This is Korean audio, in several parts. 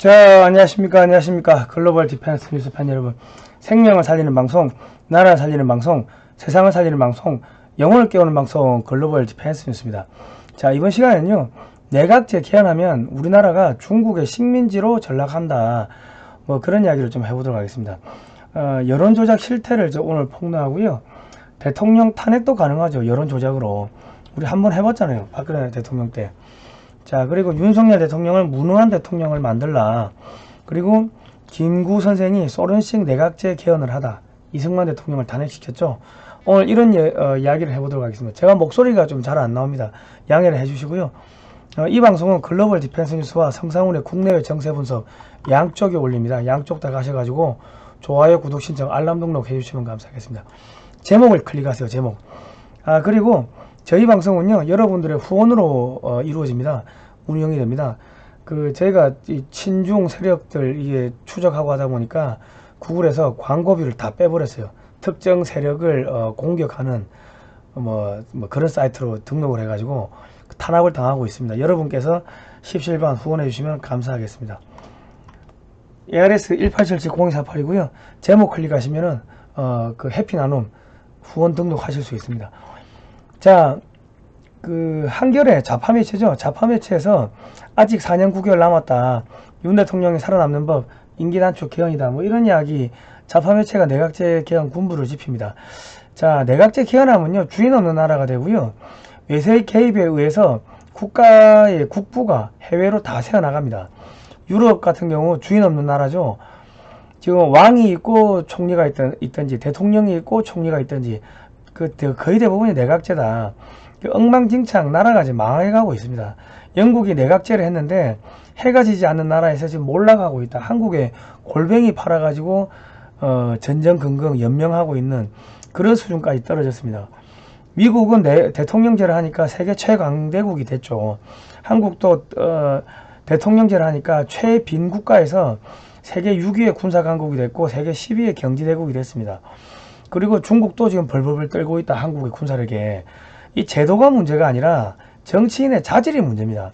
자, 안녕하십니까, 안녕하십니까. 글로벌 디펜스 뉴스 팬 여러분. 생명을 살리는 방송, 나라를 살리는 방송, 세상을 살리는 방송, 영혼을 깨우는 방송, 글로벌 디펜스 뉴스입니다. 자, 이번 시간에는요, 내각제 개헌하면 우리나라가 중국의 식민지로 전락한다. 뭐 그런 이야기를 좀 해보도록 하겠습니다. 어, 여론조작 실태를 저 오늘 폭로하고요. 대통령 탄핵도 가능하죠. 여론조작으로. 우리 한번 해봤잖아요. 박근혜 대통령 때. 자, 그리고 윤석열 대통령을 무능한 대통령을 만들라. 그리고 김구 선생이 소련식 내각제 개헌을 하다. 이승만 대통령을 탄핵시켰죠. 오늘 이런 예- 어, 이야기를 해보도록 하겠습니다. 제가 목소리가 좀 잘 안 나옵니다. 양해를 해주시고요. 어, 이 방송은 글로벌 디펜스 뉴스와 성상훈의 국내외 정세 분석 양쪽에 올립니다. 양쪽 다 가셔가지고 좋아요, 구독 신청, 알람 등록 해주시면 감사하겠습니다. 제목을 클릭하세요. 제목. 아 그리고 저희 방송은요 여러분들의 후원으로 어, 이루어집니다. 운영이 됩니다. 그 저희가 이 친중 세력들 이게 추적하고 하다 보니까 구글에서 광고비를 다 빼버렸어요. 특정 세력을 어, 공격하는 뭐, 뭐 그런 사이트로 등록을 해가지고 탄압을 당하고 있습니다. 여러분께서 십실반 후원해 주시면 감사하겠습니다. ARS 1877-0248이고요. 제목 클릭하시면은 어, 그 해피 나눔 후원 등록하실 수 있습니다. 자, 그 한겨레 좌파 매체죠. 좌파 매체에서 아직 4년 9개월 남았다. 윤 대통령이 살아남는 법 임기 단축 개헌이다. 뭐 이런 이야기 좌파 매체가 내각제 개헌 군부를 지핍니다. 자, 내각제 개헌하면요 주인 없는 나라가 되고요. 외세의 개입에 의해서 국가의 국부가 해외로 다 새어나갑니다. 유럽 같은 경우 주인 없는 나라죠. 지금 왕이 있고 총리가 있던, 있든지 대통령이 있고 총리가 있든지 그 대- 거의 대부분이 내각제다. 그 엉망진창 나라가 지금 망해가고 있습니다. 영국이 내각제를 했는데 해가 지지 않는 나라에서 지금 몰락하고 있다. 한국에 골뱅이 팔아가지고 어, 전전긍긍 연명하고 있는 그런 수준까지 떨어졌습니다. 미국은 내- 대통령제를 하니까 세계 최강대국이 됐죠. 한국도 어, 대통령제를 하니까 최빈 국가에서 세계 6위의 군사강국이 됐고 세계 10위의 경제대국이 됐습니다. 그리고 중국도 지금 벌벌벌 떨고 있다. 한국의 군사력에. 이 제도가 문제가 아니라 정치인의 자질이 문제입니다.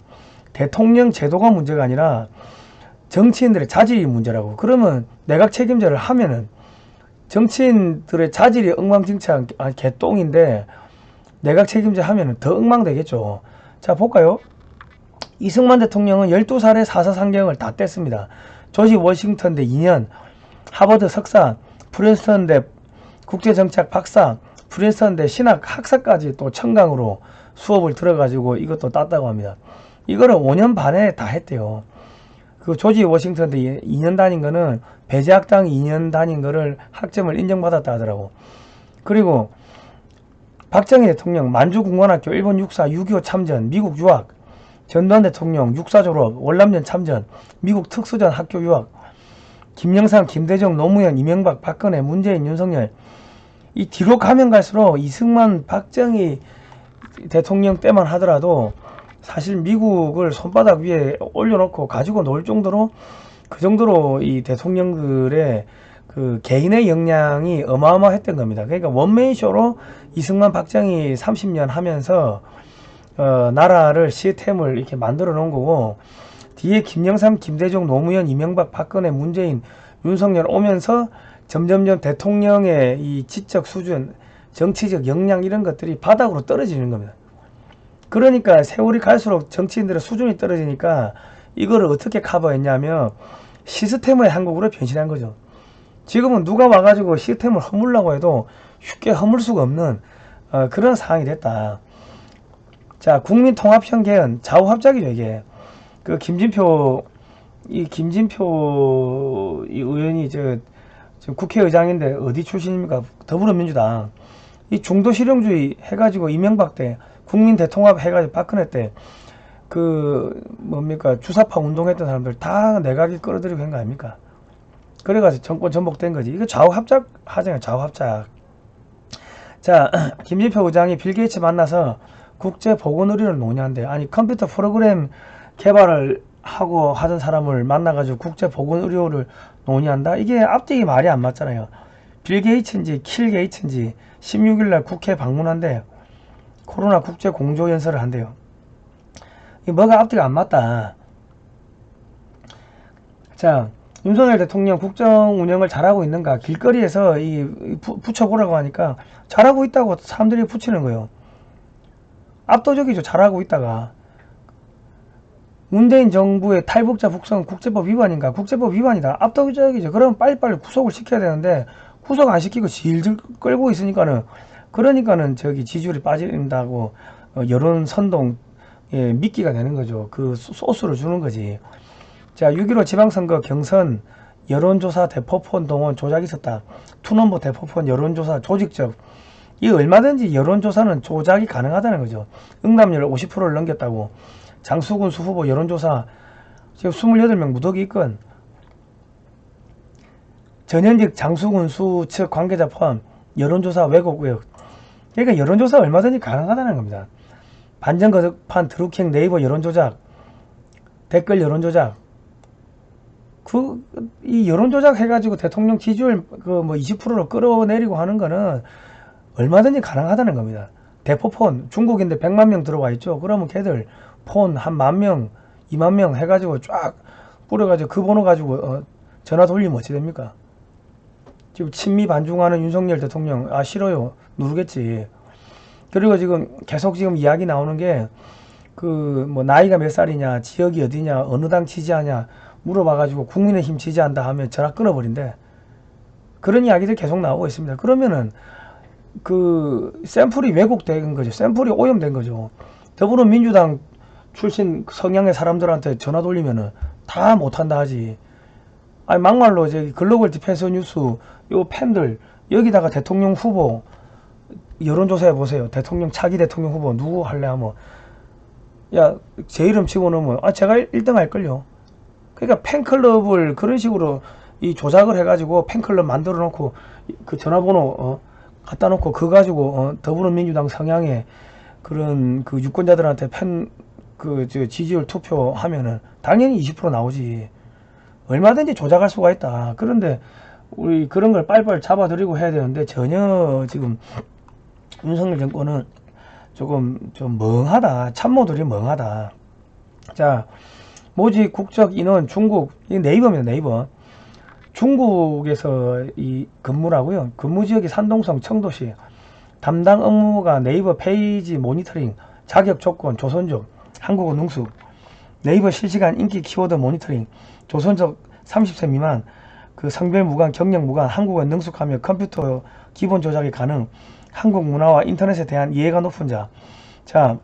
대통령 제도가 문제가 아니라 정치인들의 자질이 문제라고. 그러면 내각 책임자를 하면은 정치인들의 자질이 엉망진창 아, 개똥인데 내각 책임자 하면은 더 엉망되겠죠. 자 볼까요? 이승만 대통령은 12살에 사사상경을 다 뗐습니다. 조지 워싱턴 대 2년, 하버드 석사, 프린스턴 대 국제정책 박사, 프린스턴대 신학 학사까지 또 청강으로 수업을 들어가지고 이것도 땄다고 합니다. 이거를 5년 반에 다 했대요. 그 조지 워싱턴 대 2년 다닌 거는 배제학당 2년 다닌 거를 학점을 인정받았다 하더라고. 그리고 박정희 대통령 만주공관학교 일본 육사 6.25 참전 미국 유학 전두환 대통령 육사 졸업 월남전 참전 미국 특수전 학교 유학 김영삼 김대중 노무현 이명박 박근혜 문재인 윤석열 이 뒤로 가면 갈수록 이승만 박정희 대통령 때만 하더라도 사실 미국을 손바닥 위에 올려놓고 가지고 놀 정도로 그 정도로 이 대통령들의 그 개인의 역량이 어마어마했던 겁니다. 그러니까 원맨쇼로 이승만 박정희 30년 하면서 어, 나라를 시스템을 이렇게 만들어 놓은 거고 뒤에 김영삼, 김대중, 노무현, 이명박, 박근혜, 문재인, 윤석열 오면서 점점점 대통령의 이 지적 수준, 정치적 역량 이런 것들이 바닥으로 떨어지는 겁니다. 그러니까 세월이 갈수록 정치인들의 수준이 떨어지니까 이거를 어떻게 커버했냐면 시스템의 한국으로 변신한 거죠. 지금은 누가 와가지고 시스템을 허물라고 해도 쉽게 허물 수가 없는 어, 그런 상황이 됐다. 자, 국민통합형 개헌 좌우합작이죠 이게. 그 김진표 이 김진표 이 의원이 저 지금 국회의장인데 어디 출신입니까? 더불어민주당. 이 중도 실용주의 해가지고 이명박 때 국민 대통합 해가지고 박근혜 때 그 뭡니까 주사파 운동했던 사람들 다 내각이 끌어들이고 한 거 아닙니까? 그래가지고 정권 전복된 거지. 이거 좌우 합작 하잖아요. 좌우 합작. 자, 김진표 의장이 빌 게이츠 만나서 국제 보건 의료를 논의한대. 아니 컴퓨터 프로그램 개발을 하고 하던 사람을 만나가지고 국제 보건 의료를 논의한다. 이게 앞뒤가 말이 안 맞잖아요. 빌 게이츠인지 킬 게이츠인지 16일날 국회 방문한대. 코로나 국제 공조 연설을 한대요. 이 뭐가 앞뒤가 안 맞다. 자, 윤석열 대통령 국정 운영을 잘하고 있는가? 길거리에서 이 부- 붙여보라고 하니까 잘하고 있다고 사람들이 붙이는 거예요. 압도적이죠. 잘하고 있다가. 문재인 정부의 탈북자 북송 국제법 위반인가? 국제법 위반이다. 압도적이죠. 그럼 빨리빨리 구속을 시켜야 되는데 구속 안 시키고 질질 끌고 있으니까는 그러니까는 저기 지지율이 빠진다고 어, 여론 선동 예, 미끼가 되는 거죠. 그 소- 소스를 주는 거지. 자, 6.15 지방선거 경선 여론조사 대포폰 동원 조작이 있었다. 투넘버 대포폰 여론조사 조직적. 이 얼마든지 여론조사는 조작이 가능하다는 거죠. 응답률 50%를 넘겼다고. 장수군 수 후보 여론조사 지금 28명 무더기 있건 전현직 장수군 수 측 관계자 포함 여론조사 왜곡 의혹. 그러니까 여론조사 얼마든지 가능하다는 겁니다. 반전 거듭판 드루킹 네이버 여론조작 댓글 여론조작 그 이 여론조작 해가지고 대통령 지지율 그 뭐 20%로 끌어내리고 하는 거는 얼마든지 가능하다는 겁니다. 대포폰 중국인데 100만 명 들어와 있죠. 그러면 걔들 폰 한 만 명, 2만 명 해가지고 쫙 뿌려가지고 그 번호 가지고 어, 전화 돌리면 어찌 됩니까? 지금 친미 반중하는 윤석열 대통령 아 싫어요 누르겠지. 그리고 지금 계속 지금 이야기 나오는 게 그 뭐 나이가 몇 살이냐 지역이 어디냐 어느 당 지지하냐 물어봐가지고 국민의힘 지지한다 하면 전화 끊어버린대. 그런 이야기들 계속 나오고 있습니다. 그러면은 그 샘플이 왜곡된 거죠. 샘플이 오염된 거죠. 더불어민주당 출신 성향의 사람들한테 전화 돌리면은 다 못한다 하지. 아니 막말로 저기 글로벌 디펜스 뉴스 요 팬들 여기다가 대통령 후보 여론조사해 보세요. 대통령 차기 대통령 후보 누구 할래 하면 야 제 이름 치고 넣으면 아 제가 1등 할걸요. 그러니까 팬클럽을 그런 식으로 이 조작을 해가지고 팬클럽 만들어 놓고 그 전화번호 어, 갖다 놓고 그거 가지고 어, 더불어민주당 성향의 그런 그 유권자들한테 팬 그 저 지지율 투표하면은 당연히 20% 나오지. 얼마든지 조작할 수가 있다. 그런데 우리 그런 걸 빨리빨리 잡아들이고 해야 되는데 전혀 지금 윤석열 정권은 조금 좀 멍하다. 참모들이 멍하다. 자, 모집 국적 인원 중국 이 네이버입니다. 네이버. 중국에서 이 근무라고요. 근무 지역이 산동성 청도시. 담당 업무가 네이버 페이지 모니터링, 자격 조건, 조선족, 한국어 능숙, 네이버 실시간 인기 키워드 모니터링, 조선족 30세 미만, 그 성별 무관, 경력 무관, 한국어 능숙하며 컴퓨터 기본 조작이 가능, 한국 문화와 인터넷에 대한 이해가 높은 자. 자,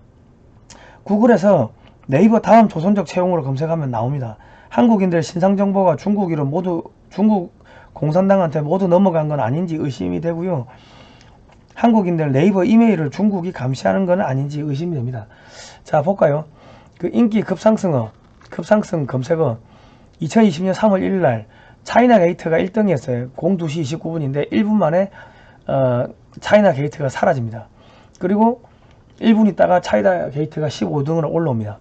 구글에서 네이버 다음 조선족 채용으로 검색하면 나옵니다. 한국인들 신상 정보가 중국이로 모두 중국 공산당한테 모두 넘어간 건 아닌지 의심이 되고요. 한국인들 네이버 이메일을 중국이 감시하는 건 아닌지 의심이 됩니다. 자, 볼까요? 그 인기 급상승어, 급상승 검색어 2020년 3월 1일 날 차이나 게이트가 1등이었어요. 02시 29분인데 1분 만에 어, 차이나 게이트가 사라집니다. 그리고 1분 있다가 차이나 게이트가 15등으로 올라옵니다.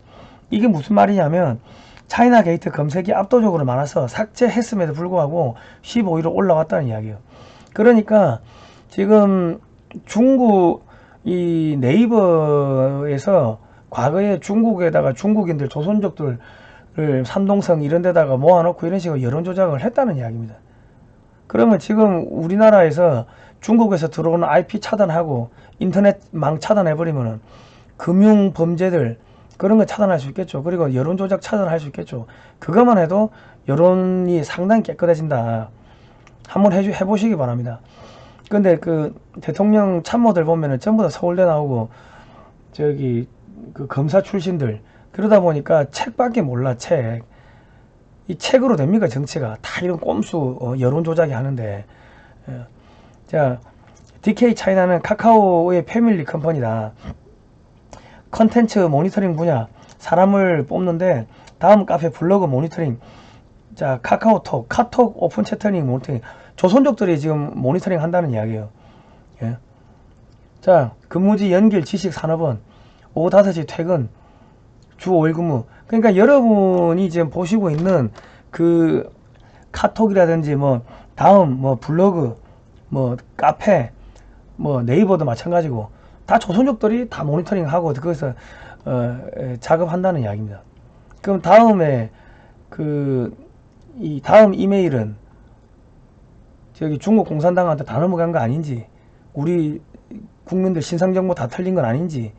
이게 무슨 말이냐면 차이나 게이트 검색이 압도적으로 많아서 삭제했음에도 불구하고 15위로 올라왔다는 이야기예요. 그러니까 지금 중국 이 네이버에서 과거에 중국에다가 중국인들 조선족들을 산동성 이런 데다가 모아놓고 이런 식으로 여론 조작을 했다는 이야기입니다. 그러면 지금 우리나라에서 중국에서 들어오는 IP 차단하고 인터넷 망 차단해버리면은 금융 범죄들 그런 거 차단할 수 있겠죠. 그리고 여론 조작 차단할 수 있겠죠. 그것만 해도 여론이 상당히 깨끗해진다. 한번 해주, 해보시기 바랍니다. 근데 그 대통령 참모들 보면은 전부 다 서울대 나오고 저기 그 검사 출신들 그러다 보니까 책밖에 몰라 책. 이 책으로 됩니까 정치가 다 이런 꼼수 어, 여론 조작이 하는데 예. 자 DK 차이나는 카카오의 패밀리 컴퍼니다. 컨텐츠 모니터링 분야 사람을 뽑는데 다음 카페 블로그 모니터링 자 카카오톡 카톡 오픈 채터링 모니터링 조선족들이 지금 모니터링 한다는 이야기예요 예. 자 근무지 연결 지식 산업은 오후 5시 퇴근 주 5일 근무 그러니까 여러분이 지금 보시고 있는 그 카톡이라든지 뭐 다음 뭐 블로그 뭐 카페 뭐 네이버도 마찬가지고 다 조선족들이 다 모니터링하고 거기서 어, 에, 작업한다는 이야기입니다. 그럼 다음에 그 이 다음 이메일은 저기 중국 공산당한테 다 넘어간 거 아닌지 우리 국민들 신상 정보 다 털린 건 아닌지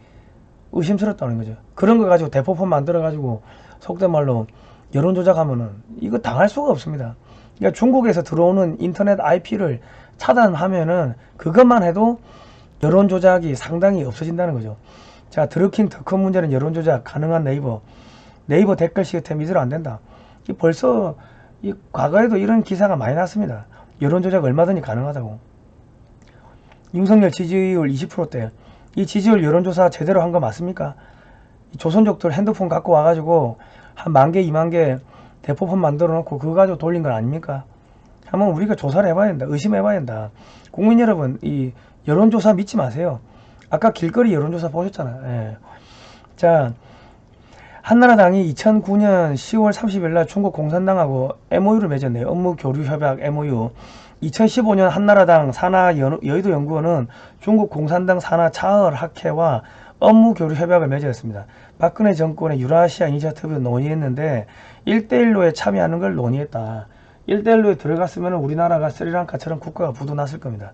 의심스럽다는 거죠. 그런 거 가지고 대포폰 만들어 가지고 속된 말로 여론 조작하면은 이거 당할 수가 없습니다. 그러니까 중국에서 들어오는 인터넷 IP를 차단하면은 그것만 해도 여론 조작이 상당히 없어진다는 거죠. 자, 드루킹 더 큰 문제는 여론 조작 가능한 네이버. 네이버 댓글 시스템 이대로 안 된다. 이 벌써 이 과거에도 이런 기사가 많이 났습니다. 여론 조작 얼마든지 가능하다고. 윤석열 지지율 20%대. 이 지지율 여론조사 제대로 한 거 맞습니까? 이 조선족들 핸드폰 갖고 와가지고 한 만 개, 이만 개 대포폰 만들어 놓고 그거 가지고 돌린 건 아닙니까? 한번 우리가 조사를 해봐야 된다. 의심해봐야 된다. 국민 여러분, 이 여론조사 믿지 마세요. 아까 길거리 여론조사 보셨잖아요. 예. 자, 한나라당이 2009년 10월 30일 날 중국 공산당하고 MOU를 맺었네요. 업무 교류 협약 MOU. 2015년 한나라당 산하 연- 여의도 연구원은 중국 공산당 산하 차을 학회와 업무 교류 협약을 맺었습니다. 박근혜 정권의 유라시아 이니셔티브 논의했는데 1대1로에 참여하는 걸 논의했다. 1대1로에 들어갔으면 우리나라가 스리랑카처럼 국가가 부도났을 겁니다.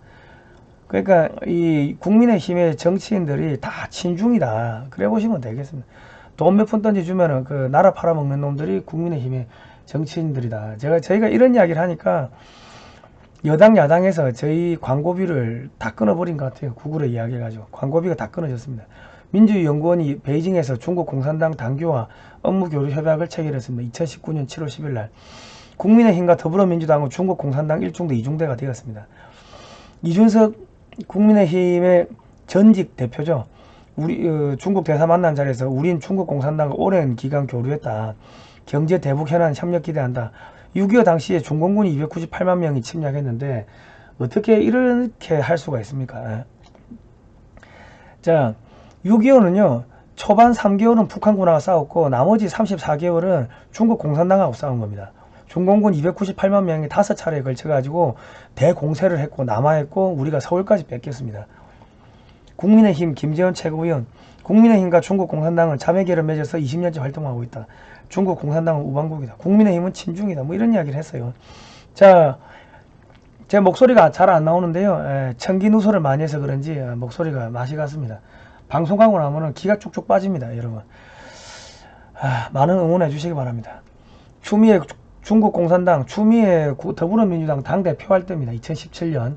그러니까 이 국민의힘의 정치인들이 다 친중이다. 그래 보시면 되겠습니다. 돈 몇 푼 던져주면은 그 나라 팔아먹는 놈들이 국민의힘의 정치인들이다. 제가 저희가 이런 이야기를 하니까 여당 야당에서 저희 광고비를 다 끊어버린 것 같아요. 구글에 이야기해가지고 광고비가 다 끊어졌습니다. 민주연구원이 베이징에서 중국 공산당 당규와 업무 교류 협약을 체결했습니다. 2019년 7월 10일 날 국민의힘과 더불어민주당은 중국 공산당 1중대 2중대가 되었습니다. 이준석 국민의힘의 전직 대표죠. 우리 어, 중국 대사 만난 자리에서 우린 중국 공산당과 오랜 기간 교류했다. 경제 대북 현안 협력 기대한다. 6.25 당시에 중공군이 298만 명이 침략했는데 어떻게 이렇게 할 수가 있습니까? 예. 자, 6.25는요. 초반 3개월은 북한군하고 싸웠고 나머지 34개월은 중국 공산당하고 싸운 겁니다. 중공군 298만 명이 다섯 차례에 걸쳐 가지고 대공세를 했고 남하했고 우리가 서울까지 뺏겼습니다. 국민의힘 김재원 최고위원 국민의힘과 중국 공산당은 자매계를 맺어서 20년째 활동하고 있다. 중국 공산당은 우방국이다. 국민의힘은 친중이다. 뭐 이런 이야기를 했어요. 자, 제 목소리가 잘 안 나오는데요. 에, 청기 누소를 많이 해서 그런지 어, 목소리가 맛이 갔습니다. 방송하고 나면은 기가 쭉쭉 빠집니다, 여러분. 아, 많은 응원해 주시기 바랍니다. 추미애 중국 공산당, 추미애 구- 더불어민주당 당대표 할 때입니다. 2017년.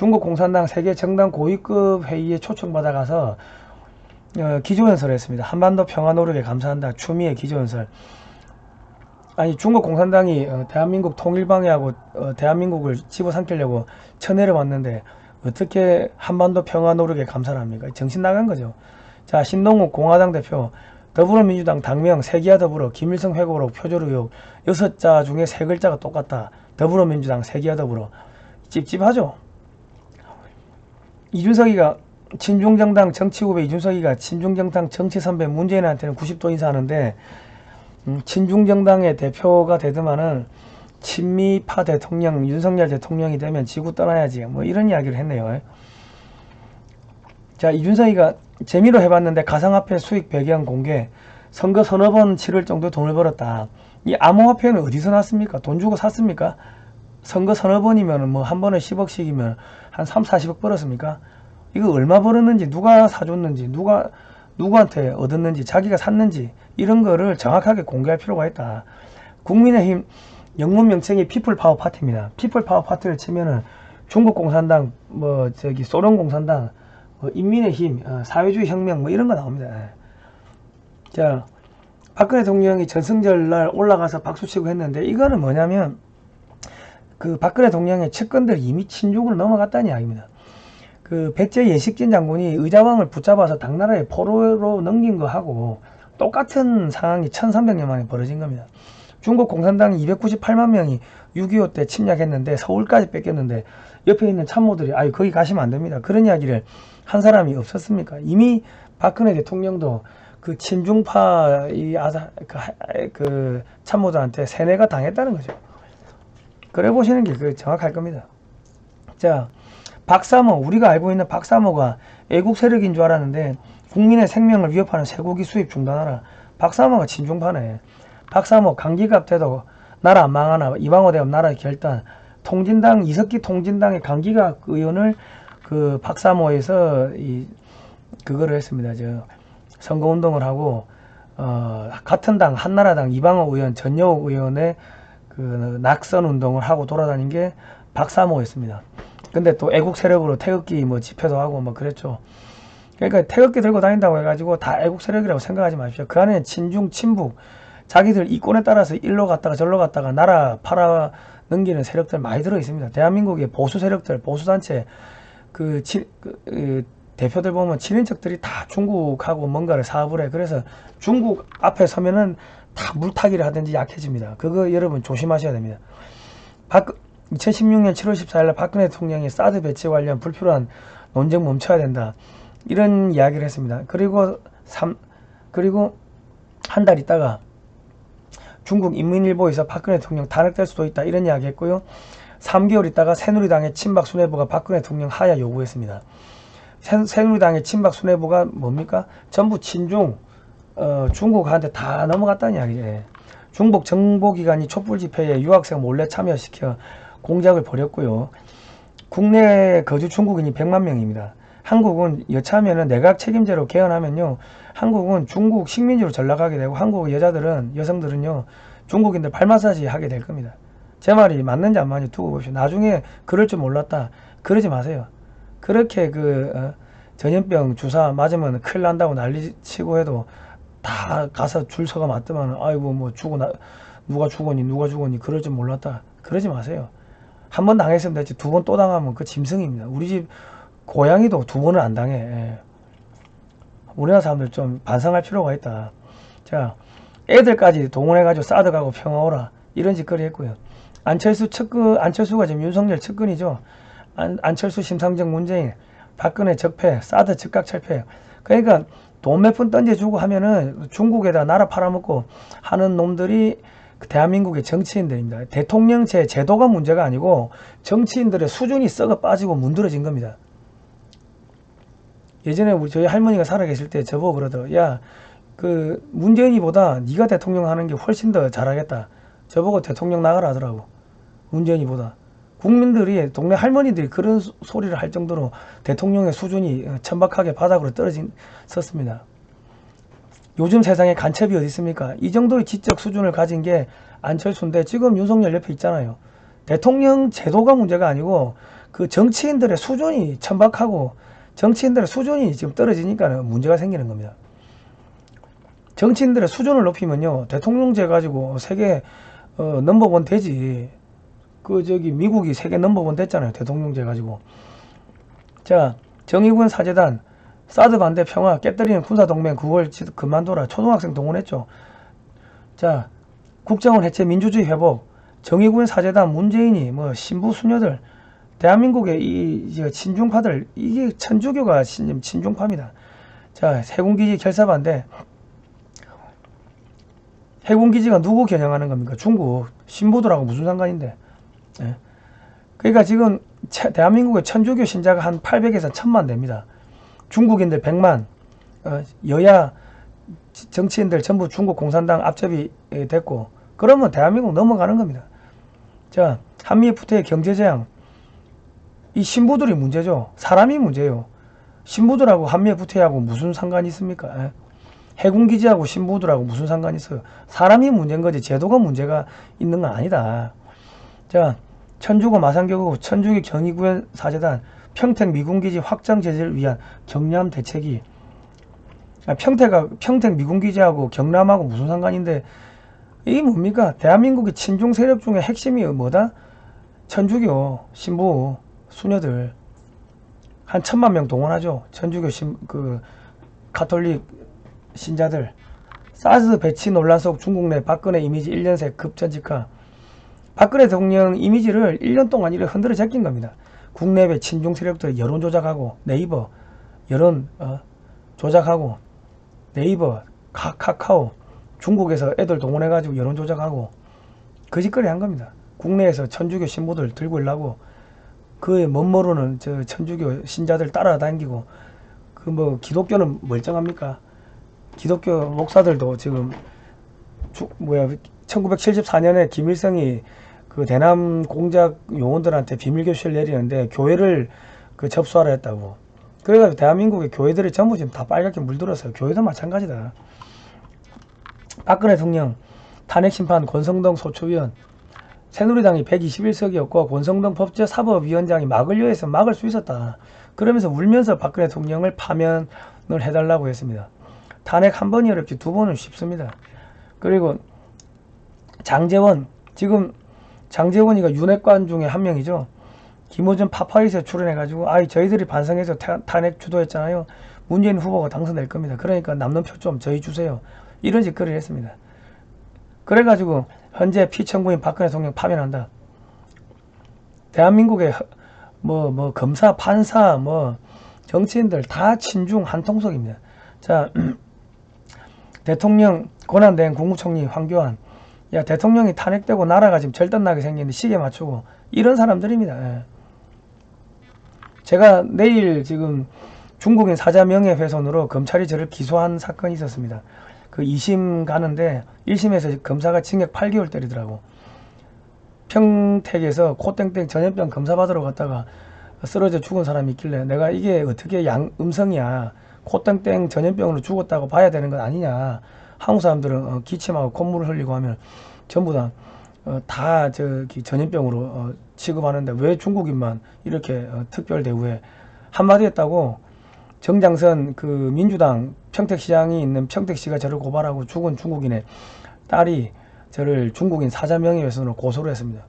중국 공산당 세계 정당 고위급 회의에 초청받아 가서 어, 기조연설을 했습니다. 한반도 평화 노력에 감사한다. 추미애 기조연설. 아니 중국 공산당이 어, 대한민국 통일방해하고 어, 대한민국을 집어삼키려고 천혜를 왔는데 어떻게 한반도 평화 노력에 감사를 합니까? 정신 나간 거죠. 자 신동욱 공화당 대표 더불어민주당 당명 세기와 더불어 김일성 회고록 표절 의혹 여섯 자 중에 세 글자가 똑같다. 더불어민주당 세기와 더불어 찝찝하죠. 이준석이가 친중정당 정치 후배 이준석이가 친중정당 정치 선배 문재인한테는 90도 인사하는데 음, 친중정당의 대표가 되더만은 친미파 대통령 윤석열 대통령이 되면 지구 떠나야지 뭐 이런 이야기를 했네요. 자 이준석이가 재미로 해봤는데 가상화폐 수익 배경 공개 선거 서너 번 치를 정도 돈을 벌었다. 이 암호화폐는 어디서 났습니까? 돈 주고 샀습니까? 선거 서너 번이면 뭐 한 번에 10억씩이면 한 3, 40억 벌었습니까? 이거 얼마 벌었는지 누가 사줬는지 누가 누구한테 얻었는지 자기가 샀는지 이런 거를 정확하게 공개할 필요가 있다. 국민의힘 영문 명칭이 피플 파워 파티입니다. 피플 파워 파티를 치면은 중국 공산당 뭐 저기 소련 공산당 뭐 인민의 힘 어, 사회주의 혁명 뭐 이런 거 나옵니다. 예. 자 박근혜 대통령이 전승절 날 올라가서 박수 치고 했는데 이거는 뭐냐면 그 박근혜 대통령의 측근들이 이미 친중으로 넘어갔다는 이야기입니다. 그 백제 예식진 장군이 의자왕을 붙잡아서 당나라의 포로로 넘긴 거하고 똑같은 상황이 1300년 만에 벌어진 겁니다. 중국 공산당이 298만 명이 6.25 때 침략했는데 서울까지 뺏겼는데 옆에 있는 참모들이 아유 거기 가시면 안 됩니다. 그런 이야기를 한 사람이 없었습니까? 이미 박근혜 대통령도 그 친중파 이 아사 그, 하- 그 참모들한테 세뇌가 당했다는 거죠. 그래 보시는 게 그 정확할 겁니다. 자, 박사모 우리가 알고 있는 박사모가 애국 세력인 줄 알았는데 국민의 생명을 위협하는 쇠고기 수입 중단하라. 박사모가 친중파네. 박사모 강기갑 때도 나라 안 망하나 이방호 대업 나라 결단 통진당 이석기 통진당의 강기각 의원을 그 박사모에서 이 그거를 했습니다. 저 선거운동을 하고 어 같은 당 한나라당 이방호 의원 전여욱 의원의 그 낙선 운동을 하고 돌아다닌 게 박사모였습니다. 근데 또 애국 세력으로 태극기 뭐 집회도 하고 뭐 그랬죠. 그러니까 태극기 들고 다닌다고 해가지고 다 애국 세력이라고 생각하지 마십시오. 그 안에 친중, 친북, 자기들 이권에 따라서 일로 갔다가 절로 갔다가 나라 팔아 넘기는 세력들 많이 들어 있습니다. 대한민국의 보수 세력들, 보수 단체 그, 치, 그, 그 대표들 보면 친인척들이 다 중국하고 뭔가를 사업을 해. 그래서 중국 앞에 서면은 다 물타기를 하든지 약해집니다. 그거 여러분 조심하셔야 됩니다. 박, 2016년 7월 14일 날 박근혜 대통령이 사드 배치 관련 불필요한 논쟁 멈춰야 된다. 이런 이야기를 했습니다. 그리고 3, 그리고 한 달 있다가 중국 인민일보에서 박근혜 대통령 탄핵될 수도 있다. 이런 이야기 했고요. 3개월 있다가 새누리당의 친박 수뇌부가 박근혜 대통령 하야 요구했습니다. 새- 새누리당의 친박 수뇌부가 뭡니까? 전부 친중, 어, 중국한테 다 넘어갔다는 이야기죠. 중국 정보기관이 촛불 집회에 유학생 몰래 참여시켜 공작을 벌였고요. 국내 거주 중국인이 100만 명입니다. 한국은 여차하면은 내각 책임제로 개헌하면요. 한국은 중국 식민지로 전락하게 되고 한국 여자들은 여성들은요. 중국인들 발 마사지 하게 될 겁니다. 제 말이 맞는지 안 맞는지 두고 보십시오. 나중에 그럴 줄 몰랐다. 그러지 마세요. 그렇게 그 어, 전염병 주사 맞으면 큰일 난다고 난리치고 해도 다 가서 줄 서가 맞더만 아이고 뭐 죽어 나 누가 죽었니 누가 죽었니 그럴 줄 몰랐다. 그러지 마세요. 한 번 당했으면 됐지 두 번 또 당하면 그 짐승입니다. 우리 집 고양이도 두 번은 안 당해. 예. 우리나라 사람들 좀 반성할 필요가 있다. 자, 애들까지 동원해 가지고 사드가고 평화오라 이런 짓거리 했고요. 안철수 측근 안철수가 지금 윤석열 측근이죠. 안, 안철수 심상정 문재인 박근혜 적폐 사드 즉각 철폐. 그러니까 돈 몇 푼 던져주고 하면은 중국에다 나라 팔아먹고 하는 놈들이 그 대한민국의 정치인들입니다. 대통령제 제도가 문제가 아니고 정치인들의 수준이 썩어 빠지고 문드러진 겁니다. 예전에 우리 저희 할머니가 살아계실 때 저보고 그러더라고. 야, 그 문재인이보다 네가 대통령 하는 게 훨씬 더 잘하겠다. 저보고 대통령 나가라 하더라고. 문재인이보다. 국민들이 동네 할머니들이 그런 소- 소리를 할 정도로 대통령의 수준이 어, 천박하게 바닥으로 떨어졌었습니다. 요즘 세상에 간첩이 어디 있습니까? 이 정도의 지적 수준을 가진 게 안철수인데 지금 윤석열 옆에 있잖아요. 대통령 제도가 문제가 아니고 그 정치인들의 수준이 천박하고 정치인들의 수준이 지금 떨어지니까 문제가 생기는 겁니다. 정치인들의 수준을 높이면요 대통령제 가지고 세계 어, 넘버원 되지. 그 저기 미국이 세계 넘버원 됐잖아요 대통령제 가지고. 자 정의군 사재단 사드 반대 평화 깨뜨리는 군사 동맹 9월 지- 그만둬라 초등학생 동원했죠. 자 국정원 해체 민주주의 회복 정의군 사재단 문재인이 뭐 신부 수녀들 대한민국의 이저 친중파들 이게 천주교가 친, 친중파입니다. 자 해군기지 결사 반대 해군기지가 누구 겨냥하는 겁니까? 중국 신부들하고 무슨 상관인데? 예. 그러니까 지금 차- 대한민국의 천주교 신자가 한 800에서 1000만 됩니다. 중국인들 100만, 어, 여야 지- 정치인들 전부 중국 공산당 앞접이 예, 됐고 그러면 대한민국 넘어가는 겁니다. 자 한미 FTA의 경제재앙 이 신부들이 문제죠. 사람이 문제예요. 신부들하고 한미 FTA하고 무슨 상관이 있습니까? 예? 해군기지하고 신부들하고 무슨 상관이 있어요? 사람이 문제인 거지 제도가 문제가 있는 건 아니다. 자 천주교 마산교구 천주교 경희구현 사재단 평택 미군기지 확장 제재를 위한 경남 대책이 아, 평택가 평택 미군기지하고 경남하고 무슨 상관인데 이게 뭡니까? 대한민국의 친중 세력 중에 핵심이 뭐다? 천주교 신부 수녀들 한 천만 명 동원하죠. 천주교 신 그 가톨릭 신자들 사드 배치 논란 속 중국 내 박근혜 이미지 1년 새 급전직화 박근혜 대통령 이미지를 1년 동안 이렇게 흔들어 제낀 겁니다. 국내외 친중 세력들이 여론 조작하고 네이버 여론 어, 조작하고 네이버 카, 카카오 중국에서 애들 동원해가지고 여론 조작하고 거짓거리 한 겁니다. 국내에서 천주교 신부들 들고 일라고 그의 멋모르는 저 천주교 신자들 따라다니고 그 뭐 기독교는 멀쩡합니까? 기독교 목사들도 지금 주, 뭐야 1974년에 김일성이 그 대남 공작 요원들한테 비밀 교시를 내리는데 교회를 그 접수하라 했다고. 그래가지고 대한민국의 교회들이 전부 지금 다 빨갛게 물들었어요. 교회도 마찬가지다. 박근혜 대통령 탄핵 심판 권성동 소추위원 새누리당이 121석이었고 권성동 법제 사법위원장이 막으려 해서 막을 수 있었다. 그러면서 울면서 박근혜 대통령을 파면을 해달라고 했습니다. 탄핵 한 번이 어렵지 두 번은 쉽습니다. 그리고 장재원 지금 장재원이가 윤핵관 중에 한 명이죠. 김호준 파파이스에 출연해가지고 아이 저희들이 반성해서 타- 탄핵 주도했잖아요. 문재인 후보가 당선될 겁니다. 그러니까 남는 표 좀 저희 주세요. 이런 짓거리를 했습니다. 그래가지고 현재 피청구인 박근혜 대통령 파면한다. 대한민국의 뭐뭐 검사, 판사, 뭐 정치인들 다 친중 한통속입니다. 자 대통령 권한대행 국무총리 황교안 야 대통령이 탄핵되고 나라가 지금 절단나게 생겼는데 시계 맞추고 이런 사람들입니다. 예. 제가 내일 지금 중국인 사자 명예훼손으로 검찰이 저를 기소한 사건이 있었습니다. 그 2심 가는데 1심에서 검사가 징역 8개월 때리더라고. 평택에서 코땡땡 전염병 검사 받으러 갔다가 쓰러져 죽은 사람이 있길래 내가 이게 어떻게 양 음성이야. 코땡땡 전염병으로 죽었다고 봐야 되는 건 아니냐. 한국 사람들은 어, 기침하고 콧물을 흘리고 하면 전부 다, 어, 다 저기 전염병으로 어, 취급하는데 왜 중국인만 이렇게 어, 특별 대우에 한마디 했다고 정장선 그 민주당 평택시장이 있는 평택시가 저를 고발하고 죽은 중국인의 딸이 저를 중국인 사자 명예훼손으로 고소를 했습니다.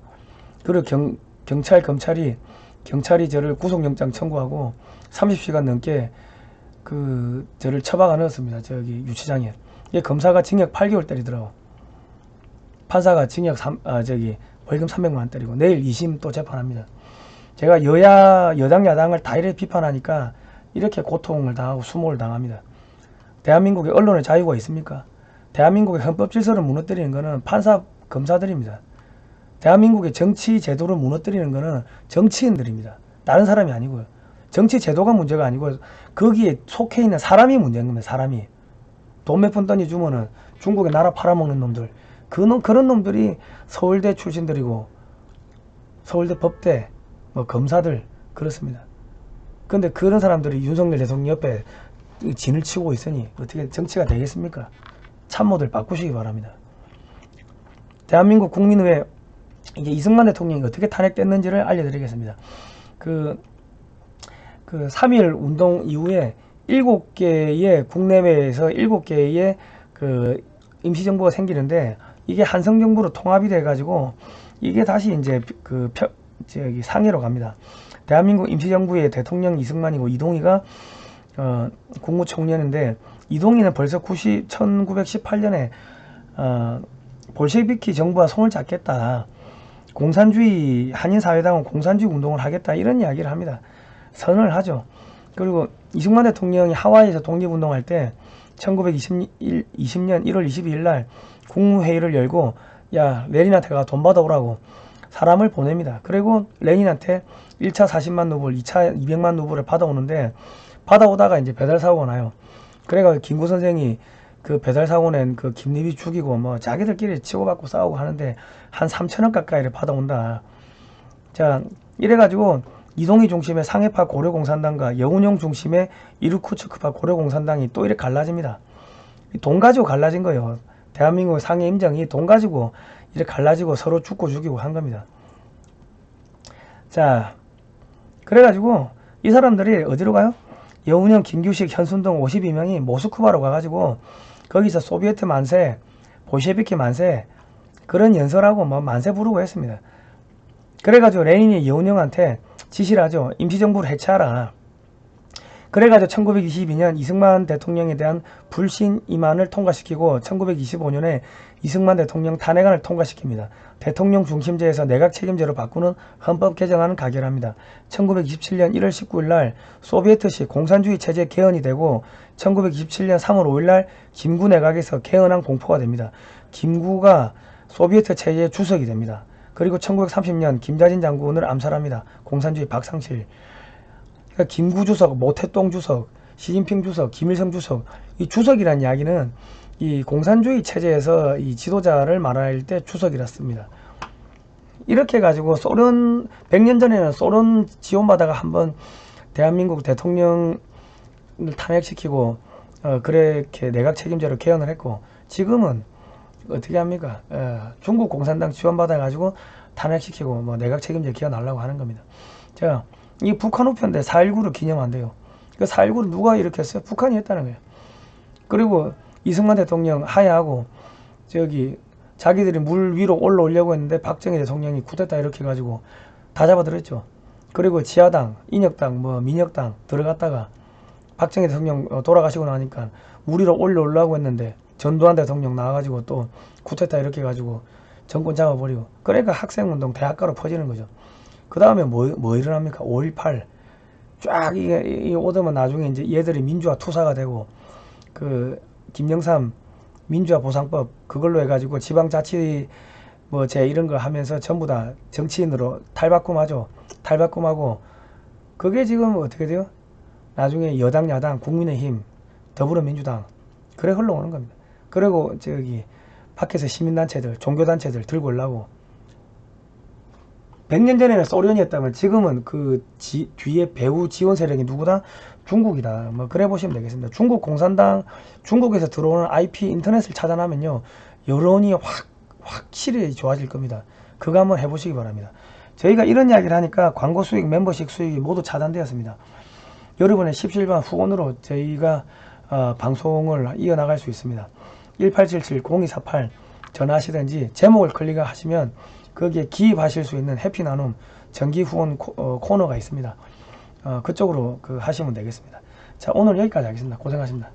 그리고 경, 경찰 검찰이 경찰이 저를 구속영장 청구하고 30시간 넘게 그 저를 처박아 넣었습니다. 저기 유치장에. 이게 검사가 징역 8개월 때리더라고. 판사가 징역 3, 아 저기 벌금 300만 원 때리고 내일 2심 또 재판합니다. 제가 여야 여당 야당을 다 이렇게 비판하니까 이렇게 고통을 당하고 수모를 당합니다. 대한민국에 언론의 자유가 있습니까? 대한민국의 헌법 질서를 무너뜨리는 것은 판사 검사들입니다. 대한민국의 정치 제도를 무너뜨리는 것은 정치인들입니다. 다른 사람이 아니고요. 정치 제도가 문제가 아니고 거기에 속해 있는 사람이 문제인 겁니다. 사람이 돈 몇 푼 던져주면은 중국에 나라 팔아먹는 놈들 그 놈, 그런 놈들이 서울대 출신들이고 서울대 법대 뭐 검사들 그렇습니다. 근데 그런 사람들이 윤석열 대통령 옆에 진을 치고 있으니 어떻게 정치가 되겠습니까? 참모들 바꾸시기 바랍니다. 대한민국 국민의회 이게 이승만 대통령이 어떻게 탄핵됐는지를 알려드리겠습니다. 그, 그 3일 운동 이후에 7개의 국내외에서 7개의 그 임시정부가 생기는데 이게 한성정부로 통합이 돼가지고 이게 다시 이제 그 펴, 저기 상해로 갑니다. 대한민국 임시정부의 대통령 이승만이고 이동희가 어, 국무총리였는데 이동희는 벌써 90, 1918년에 어, 볼셰비키 정부와 손을 잡겠다. 공산주의 한인사회당은 공산주의 운동을 하겠다 이런 이야기를 합니다. 선언을 하죠. 그리고 이승만 대통령이 하와이에서 독립운동할 때 1920년 1월 22일 날 국무회의를 열고 야 레닌한테 가돈 받아오라고 사람을 보냅니다. 그리고 레닌한테 1차 40만 루블, 2차 200만 루블을 받아오는데 받아오다가 이제 배달 사고가 나요. 그래가 김구 선생이 그 배달 사고 낸 그 김립이 죽이고 뭐 자기들끼리 치고받고 싸우고 하는데 한 3천원 가까이를 받아온다. 자 이래가지고 이동희 중심의 상해파 고려공산당과 여운용 중심의 이르쿠츠크파 고려공산당이 또 이렇게 갈라집니다. 돈 가지고 갈라진 거예요. 대한민국 상해 임정이 돈 가지고 이렇게 갈라지고 서로 죽고 죽이고 한 겁니다. 자, 그래가지고 이 사람들이 어디로 가요? 여운형, 김규식, 현순동 52명이 모스크바로 가가지고 거기서 소비에트 만세, 볼셰비키 만세 그런 연설하고 뭐 만세 부르고 했습니다. 그래가지고 레닌이 여운형한테 지시를 하죠. 임시정부를 해체하라. 그래가지고 1922년 이승만 대통령에 대한 불신 임안을 통과시키고 1925년에 이승만 대통령 탄핵안을 통과시킵니다. 대통령 중심제에서 내각 책임제로 바꾸는 헌법 개정안을 가결합니다. 1927년 1월 19일 날 소비에트식 공산주의 체제 개헌이 되고 1927년 3월 5일 날 김구 내각에서 개헌안 공포가 됩니다. 김구가 소비에트 체제의 주석이 됩니다. 그리고 1930년 김자진 장군을 암살합니다. 공산주의 박상실. 그러니까 김구 주석, 모태똥 주석, 시진핑 주석, 김일성 주석. 이 주석이라는 이야기는 이 공산주의 체제에서 이 지도자를 말할 때 추석이랐습니다. 이렇게 가지고 소련 100년 전에는 소련 지원받아가 한번 대한민국 대통령을 탄핵시키고 어, 그렇게 내각 책임자로 개헌을 했고 지금은 어떻게 합니까? 어, 중국 공산당 지원받아 가지고 탄핵시키고 뭐 내각 책임자 개헌하려고 하는 겁니다. 자, 이 북한 우편대 4.19를 기념한대요. 그 4.19를 누가 일으켰어요? 북한이 했다는 거예요. 그리고 이승만 대통령 하야하고 저기 자기들이 물 위로 올라오려고 했는데 박정희 대통령이 쿠데타 이렇게 해가지고 다 잡아들였죠. 그리고 지하당, 인혁당, 뭐 민혁당 들어갔다가 박정희 대통령 어, 돌아가시고 나니까 물 위로 올라오려고 했는데 전두환 대통령 나와가지고 또 쿠데타 이렇게 해가지고 정권 잡아버리고 그러니까 학생운동 대학가로 퍼지는 거죠. 그 다음에 뭐, 뭐 일어납니까? 5.18. 쫙 이게, 이게 오더면 나중에 이제 얘들이 민주화 투사가 되고 그 김영삼 민주화 보상법 그걸로 해가지고 지방자치 뭐제 이런 거 하면서 전부 다 정치인으로 탈바꿈하죠. 탈바꿈하고 그게 지금 어떻게 돼요? 나중에 여당 야당 국민의힘 더불어민주당 그래 흘러오는 겁니다. 그리고 저기 밖에서 시민단체들 종교단체들 들고 올라고 100년 전에는 소련이었다면 지금은 그 지- 뒤에 배후 지원 세력이 누구다? 중국이다. 뭐 그래 보시면 되겠습니다. 중국 공산당 중국에서 들어오는 IP 인터넷을 차단하면요 여론이 확 확실히 좋아질 겁니다. 그거 한번 해보시기 바랍니다. 저희가 이런 이야기를 하니까 광고 수익, 멤버십 수익이 모두 차단되었습니다. 여러분의 17번 후원으로 저희가 어, 방송을 이어나갈 수 있습니다. 1877-0248 전화하시든지 제목을 클릭하시면 거기에 기입하실 수 있는 해피나눔 정기 후원 코, 어, 코너가 있습니다. 어, 그쪽으로 그 하시면 되겠습니다. 자 오늘 여기까지 하겠습니다. 고생하십니다.